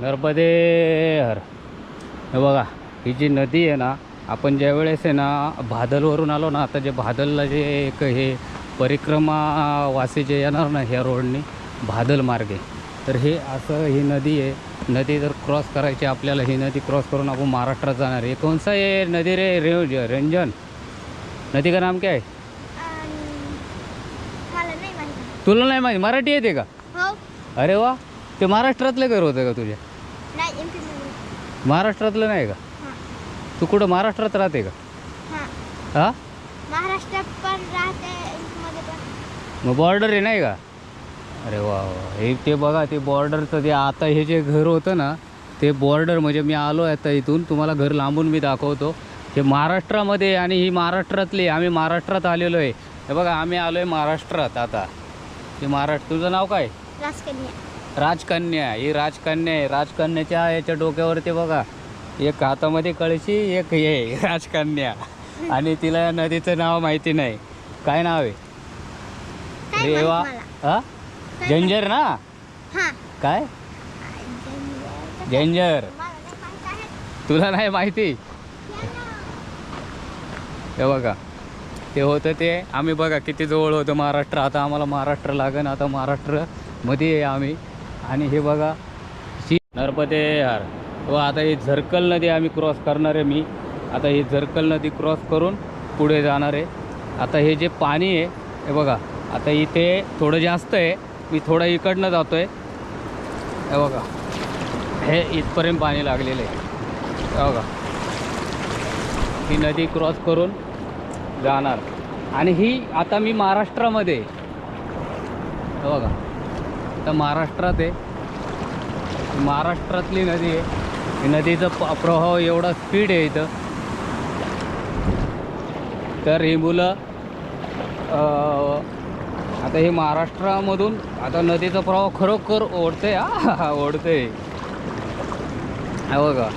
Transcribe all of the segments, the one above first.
नर्मदे हर. हे बघा ही जी नदी आहे ना आपण ज्या वेळेस आहे ना भादलवरून आलो ना आता जे भादलला जे एक हे परिक्रमा वासी जे येणार ना ह्या रोडनी भादल मार्गे. तर हे असं ही नदी आहे. नदी जर क्रॉस करायची आपल्याला ही नदी क्रॉस करून आपण महाराष्ट्रात जाणार आहे. कोणसा ये नदी रे रे रंजन. नदी का नाम क्या? है माहिती. तुला नाही माहिती? मराठी येते का? हो. अरे वा. ते महाराष्ट्रातलं घर होतं का तुझ्या नाही महाराष्ट्रातलं नाही का? हां. तू कुठं महाराष्ट्रात राहते का? हां. हा? महाराष्ट्रात पण राहते मध्ये पण. मग बॉर्डर आहे नाही का? अरे वा वा हे ते बघा ते बॉर्डरचं ते आता हे जे घर होतं ना ते बॉर्डर म्हणजे मी आलो आता इथून तुम्हाला घर लांबून मी दाखवतो. हे महाराष्ट्रामध्ये आणि ही महाराष्ट्रातली आम्ही महाराष्ट्रात आलेलो आहे. हे बघा आम्ही आलो आहे महाराष्ट्रात आता. हे महाराष्ट्र तुझं नाव काय? राजकन्या. राजकन्या ही राजकन्या आहे. राजकन्याच्या याच्या डोक्यावरती बघा एक हातामध्ये कळशी एक हे राजकन्या. आणि तिला नदीचं नाव माहिती नाही. काय नाव आहे? रेवा हा? जंजर ना? काय? आहे तुला नाही माहिती? हे बघा ते होतं ते. आम्ही बघा किती जवळ होतं महाराष्ट्र. आता आम्हाला महाराष्ट्र लागन. आता महाराष्ट्रमध्ये आहे आम्ही. आणि हे बघा सी नरपते यार. व आता ही झरकल नदी आम्ही क्रॉस करणार आहे मी. आता ही झरकल नदी क्रॉस करून पुढे जाणार आहे. आता हे जे पाणी आहे हे बघा आता इथे थोडं जास्त आहे. मी थोडं इकडनं जातो आहे हे बघा हे इथपर्यंत पाणी लागलेलं आहे. हे बघा ही नदी क्रॉस करून जाणार. आणि ही आता मी महाराष्ट्रामध्ये हे बघा आता महाराष्ट्रात आहे. महाराष्ट्रातली नदी आहे. ही नदीचा प- प्रवाह एवढा स्पीड आहे इथं. तर ही मुलं आता हे महाराष्ट्रामधून आता नदीचा प्रवाह खरोखर ओढते हा ओढते. बघा.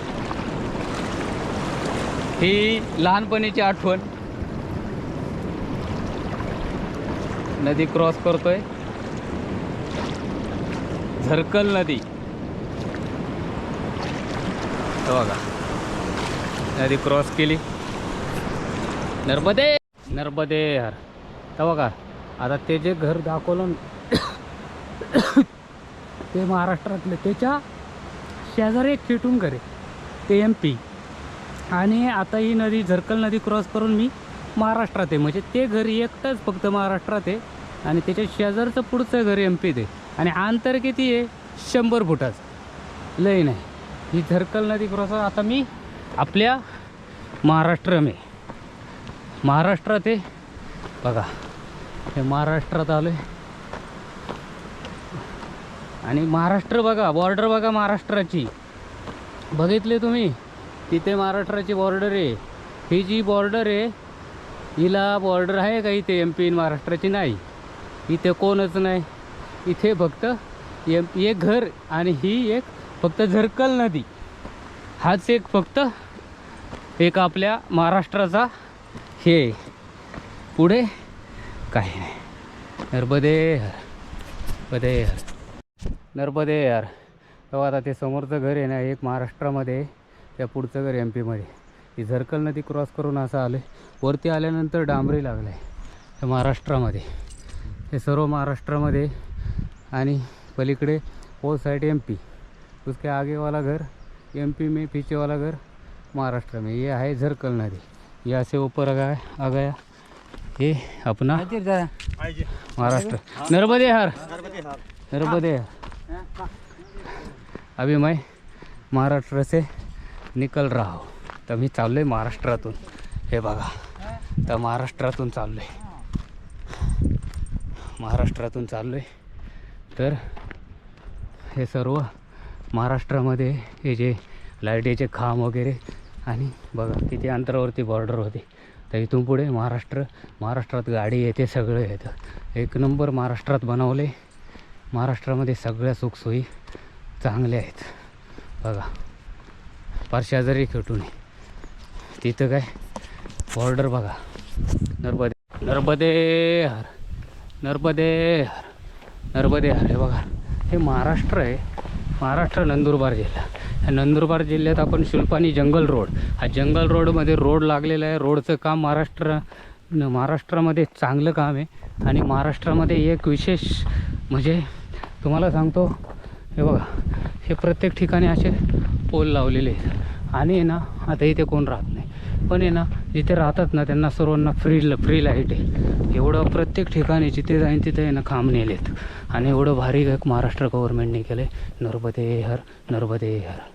ही लहानपणीची आठवण. नदी क्रॉस करतोय. झरकल नदी. बघा. नदी क्रॉस केली. नर्मदे! नर्मदे हर बघा. आता ते जे घर दाखवलं ते महाराष्ट्रातले त्याच्या शेजारी एक खेटून घर आहे. ते एम पी आणि आता ही नदी झरकल नदी क्रॉस करून मी महाराष्ट्रात आहे. म्हणजे ते घर एकटंच फक्त महाराष्ट्रात आहे. आणि त्याच्या शेजारचं पुढचं घर एम पीत आहे. आणि अंतर किती आहे? शंभर फुटाचं. लय नाही. ही झरकल नदी क्रॉस आता मी आपल्या महाराष्ट्र मे महाराष्ट्रात आहे. बघा. हे महाराष्ट्रात आलो आहे आणि महाराष्ट्र बघा बॉर्डर बघा महाराष्ट्राची. बघितले तुम्ही? तिथे महाराष्ट्राची बॉर्डर आहे. ही जी बॉर्डर आहे हिला बॉर्डर आहे का इथे एम पी महाराष्ट्राची? नाही. इथे कोणच नाही. इथे फक्त एम एक घर आणि ही एक फक्त झरकल नदी. हाच एक फक्त एक आपल्या महाराष्ट्राचा हे पुढे काही नाही. नर्मदे हर नर्मदे हर नर्मदे यार तेव्हा हो, आता ते समोरचं घर आहे ना एक महाराष्ट्रामध्ये त्या पुढचं घर एम पीमध्ये ही झरकल नदी क्रॉस करून असं आलं आहे वरती आल्यानंतर डांबरी लागलं आहे महाराष्ट्रामध्ये. हे सर्व महाराष्ट्रामध्ये आणि पलीकडे वो साइड एम पी उसके आगे वाला घर एम पी में पीछे वाला घर महाराष्ट्र में. ये है झरकल नदी. यहाँ से ऊपर आ गया आ गया ये अपना महाराष्ट्र. नर्मदे हर. नर्मदे हर. अभी मैं महाराष्ट्र से निकल रहा हूँ. तर मी चाललो आहे महाराष्ट्रातून. हे बघा. तर महाराष्ट्रातून चाललो आहे महाराष्ट्रातून चाललो आहे तर हे सर्व महाराष्ट्रामध्ये हे जे लाईटीचे खांब वगैरे आणि बघा किती अंतरावरती बॉर्डर होते. तर इथून पुढे महाराष्ट्र महाराष्ट्रात गाडी येते सगळं येतं. एक नंबर महाराष्ट्रात बनवले. महाराष्ट्रामध्ये सगळ्या सुखसोयी चांगल्या आहेत. बघा. फार शेजारी खेटून तिथं काय? बॉर्डर बघा. नर्मदे नर्मदे नर्मदे हर. नर्मदे आले. बघा हे महाराष्ट्र आहे. महाराष्ट्र नंदुरबार जिल्हा. नंदुरबार जिल्ह्यात आपण शुल्पानी जंगल रोड. हा जंगल रोडमध्ये रोड लागलेला आहे. रोडचं काम महाराष्ट्र महाराष्ट्रामध्ये चांगलं काम आहे. आणि महाराष्ट्रामध्ये एक विशेष म्हणजे तुम्हाला सांगतो हे बघा हे प्रत्येक ठिकाणी असे पोल लावलेले आहेत. आणि ना आता इथे कोण राहत पण आहे ना जिथे राहतात ना त्यांना सर्वांना फ्री फ्री लाइट आहे. एवढं प्रत्येक ठिकाणी जिथे जाईन तिथे आहे ना खांब नेलेत. आणि एवढं भारी एक महाराष्ट्र गव्हर्नमेंटने केलं आहे नर्मदे हर नर्मदे हर.